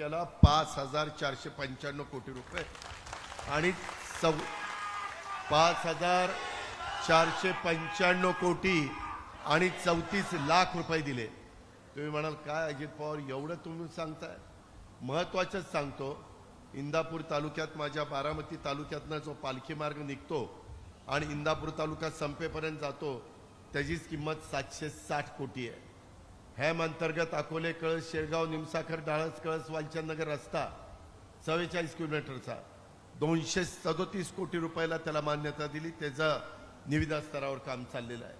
तालुक्याला पाच हजार चारशे पंच्याण्णव कोटी रुपये. आणि सव पाच हजार चारशे पंच्याण्णव कोटी आणि चौतीस लाख रुपये दिले. तुम्ही म्हणाल काय अजित पवार एवढं तुम्ही सांगताय? महत्वाचंच सांगतो इंदापूर तालुक्यात माझ्या बारामती तालुक्यातनं जो पालखी मार्ग निघतो आणि इंदापूर तालुका संपेपर्यंत जातो त्याचीच किंमत सातशे साठ कोटी आहे. हॅम अंतर्गत अकोले कळस शेळगाव निमसाखर डाळस कळस वालचंदनगर रस्ता चव्वेचाळीस किलोमीटरचा. दोनशे सदोतीस कोटी रुपयाला त्याला मान्यता दिली. त्याचं निविदा स्तरावर काम चाललेलं आहे.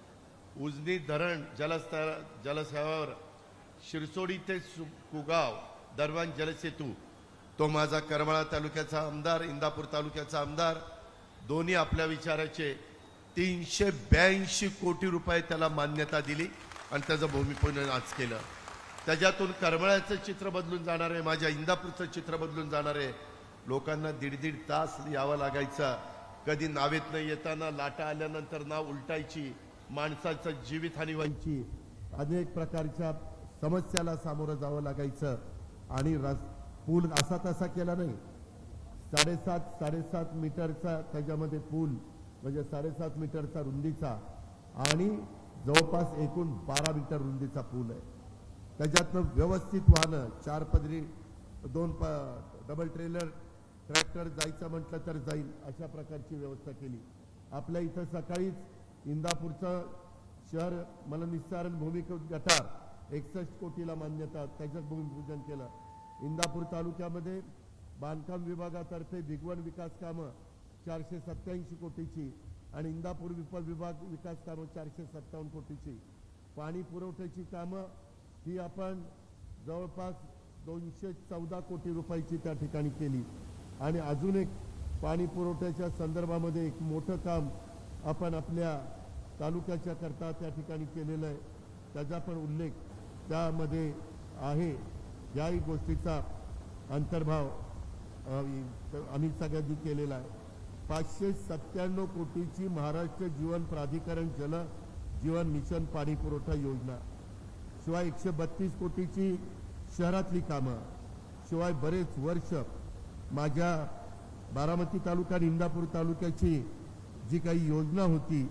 उजनी धरण जलस्तर जलस्थळावर शिरसोडी ते सु- कुगाव दरम्यान जलसेतू तो माझा करमाळा तालुक्याचा आमदार इंदापूर तालुक्याचा आमदार दोन्ही आपल्या विचाराचे तीनशे ब्याऐंशी कोटी रुपये त्याला मान्यता दिली. आणि त्याचं भूमिपूजन आज केलं. त्याच्यातून करमळ्याचं चित्र बदलून जाणार आहे माझ्या इंदापूरचं चित्र बदलून जाणार आहे. लोकांना दीड दीड तास यावं लागायचं. कधी नावेतनं येताना लाटा आल्यानंतर नाव उलटायची माणसाचं जीवितहानी व्हायची. अनेक प्रकारच्या समस्याला सामोरं जावं लागायचं. आणि रस पूल असा तसा केला नाही. साडेसात साडेसात मीटरचा त्याच्यामध्ये पूल म्हणजे साडेसात मीटरचा रुंदीचा. आणि जवळपास एकूण बारा मीटर रुंदीचा पूल आहे. त्याच्यातनं व्यवस्थित वाहनं चार पदरी दोन प डबल ट्रेलर ट्रॅक्टर जायचं म्हटलं तर जाईल अशा प्रकारची व्यवस्था केली. आपल्या इथं सकाळीच इंदापूरचं शहर मलनिस्सारण भूमिकृत गटार एकसष्ट कोटीला मान्यता त्याच्यात भूमिपूजन केलं. इंदापूर तालुक्यामध्ये बांधकाम विभागातर्फे भिगवण विकास कामं चारशे सत्याऐंशी कोटीची आणि इंदापूर विभाग विकास कामं चारशे सत्तावन्न कोटीची. पाणी पुरवठ्याची कामं ही आपण जवळपास दोनशे चौदा कोटी रुपयाची त्या ठिकाणी केली. आणि अजून एक पाणी पुरवठ्याच्या संदर्भामध्ये एक मोठं काम आपण आपल्या तालुक्याच्या करता त्या ठिकाणी केलेलं आहे. त्याचा पण उल्लेख त्यामध्ये आहे. याही गोष्टीचा अंतर्भाव आम्ही सगळ्यांनी केलेला आहे. पाचशे सत्त्याण्णव कोटीची महाराष्ट्र जीवन प्राधिकरण जल जीवन मिशन पाणी पुरवठा योजना शिवाय एकशे बत्तीस कोटीची शहरातली कामं शिवाय बरेच वर्ष माझ्या बारामती तालुका आणि इंदापूर तालुक्याची जी काही योजना होती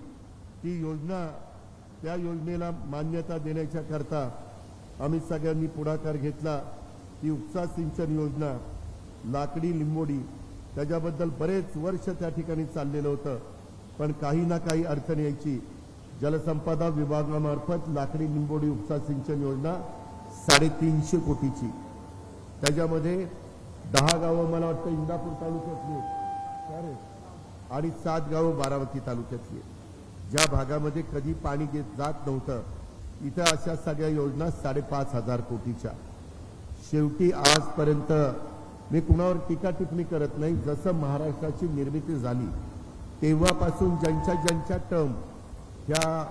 ती योजना त्या योजनेला मान्यता देण्याच्या करता आम्ही सगळ्यांनी पुढाकार घेतला. ती उपसा सिंचन योजना लाकडी लिंबोडी त्याच्याबद्दल बरेच वर्ष त्या ठिकाणी चाललेलं होतं. पण काही ना काही अडचण यायची. जलसंपदा विभागामार्फत लाकडी निंबोडी उपसा सिंचन योजना साडेतीनशे कोटीची. त्याच्यामध्ये दहा गावं मला वाटतं इंदापूर तालुक्यातली आहेत. आणि सात गावं बारामती तालुक्यातली आहेत. ज्या भागामध्ये कधी पाणी घेत जात नव्हतं इथं अशा सगळ्या योजना साडेपाच हजार कोटीच्या. शेवटी आजपर्यंत मी कुणावर टीका टिप्पणी करत नाही. जसं महाराष्ट्राची निर्मिती झाली तेव्हापासून ज्यांच्या ज्यांच्या टर्म ह्या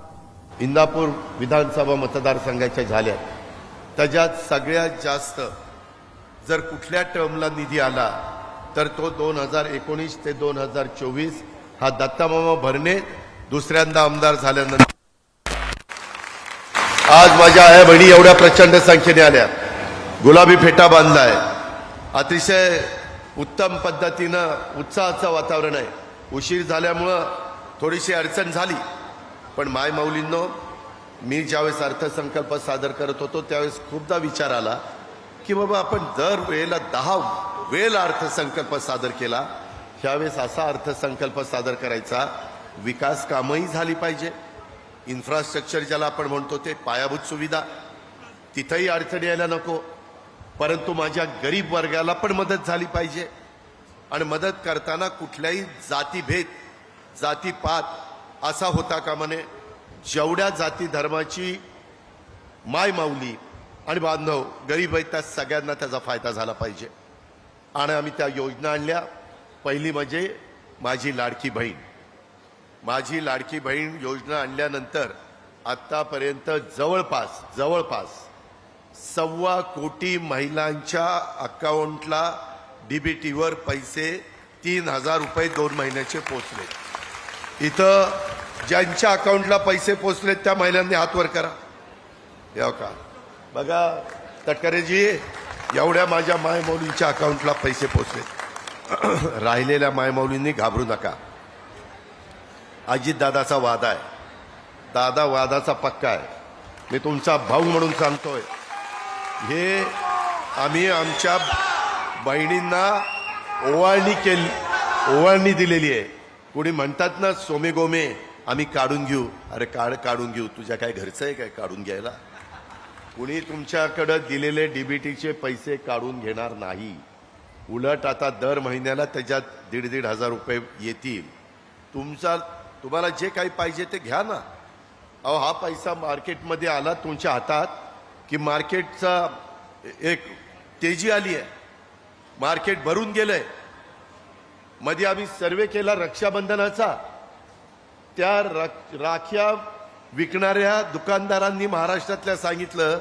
इंदापूर विधानसभा मतदारसंघाच्या झाल्या. त्याच्यात सगळ्यात जास्त जर कुठल्या टर्मला निधी आला तर तो दोन हजार एकोणीस ते दोन हजार चोवीस हा दत्तामामा भरणे दुसऱ्यांदा आमदार झाल्यानंतर. आज माझ्या आया बहिणी एवढ्या प्रचंड संख्येने आल्या. गुलाबी फेटा बांधलाय. अतिशय उत्तम पद्धतीनं उत्साहाचं वातावरण आहे. उशीर झाल्यामुळं थोडीशी अडचण झाली. पण माय माऊलींनो मी ज्यावेळेस अर्थसंकल्प सादर करत होतो त्यावेळेस खूपदा विचार आला की बाबा आपण दर वेळेला दहा वेळेला अर्थसंकल्प सादर केला. ह्यावेळेस असा अर्थसंकल्प सादर करायचा विकास कामंही झाली पाहिजे. इन्फ्रास्ट्रक्चर ज्याला आपण म्हणतो ते पायाभूत सुविधा. तिथंही अडचणी यायला नको. परंतु माझ्या गरीब वर्गाला पण मदत झाली पाहिजे. आणि मदत करताना कुठल्याही जातीभेद जातीपात असा होता का म्हणे? जेवढ्या जाती धर्माची माय माऊली आणि बांधव गरीब आहेत त्या सगळ्यांना त्याचा फायदा झाला पाहिजे. आणि आम्ही त्या योजना आणल्या. पहिली म्हणजे माझी लाडकी बहीण. माझी लाडकी बहीण योजना आणल्यानंतर आत्तापर्यंत जवळपास जवळपास सव्वा कोटी महिलांच्या अकाउंटला डीबीटीवर पैसे तीन हजार रुपये दोन महिन्याचे पोचले. इथं ज्यांच्या अकाउंटला पैसे पोचलेत त्या महिलांनी हात वर करा. या हो का? बघा तटकरेजी एवढ्या माझ्या मायमौलींच्या अकाउंटला पैसे पोचलेत. राहिलेल्या मायमौलींनी घाबरू नका. अजितदादाचा वादा आहे. दादा वादाचा पक्का आहे. मी तुमचा भाऊ म्हणून सांगतोय. हे आम्ही आमच्या बहिणींना ओवाळणी केली ओवाळणी दिलेली आहे. कोणी म्हणतात ना सोमे गोमे आम्ही काढून घेऊ. अरे काढ काढून घेऊ. तुझ्या काय घरचं आहे काय काढून घ्यायला? कुणी तुमच्याकडं दिलेले डीबीटीचे पैसे काढून घेणार नाही. उलट आता दर महिन्याला त्याच्यात दीड दीड हजार रुपये येतील. तुमचा तुम्हाला जे काही पाहिजे ते घ्या ना. अहो हा पैसा मार्केटमध्ये आला तुमच्या हातात. की मार्केटचा एक तेजी आली आहे. मार्केट भरून गेलंय. मध्ये आम्ही सर्वे केला रक्षाबंधनाचा. त्या राख्या विकणाऱ्या दुकानदारांनी महाराष्ट्रातल्या सांगितलं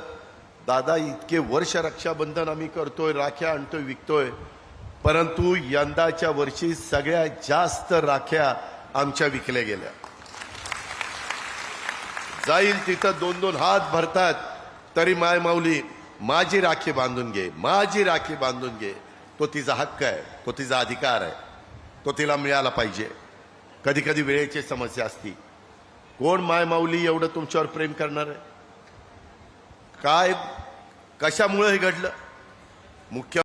दादा इतके वर्ष रक्षाबंधन आम्ही करतोय राख्या आणतोय विकतोय. परंतु यंदाच्या वर्षी सगळ्यात जास्त राख्या आमच्या विकल्या गेल्या. जाईल तिथं दोन दोन हात भरतात. तरी माय माऊली माझी राखी बांधून घे माझी राखी बांधून घे. तो तिचा हक्क आहे तो तिचा अधिकार आहे तो तिला मिळाला पाहिजे. कधी कधी वेळेची समस्या असती. कोण माय माऊली एवढं तुमच्यावर प्रेम करणार आहे? काय कशामुळे हे घडलं? मुख्य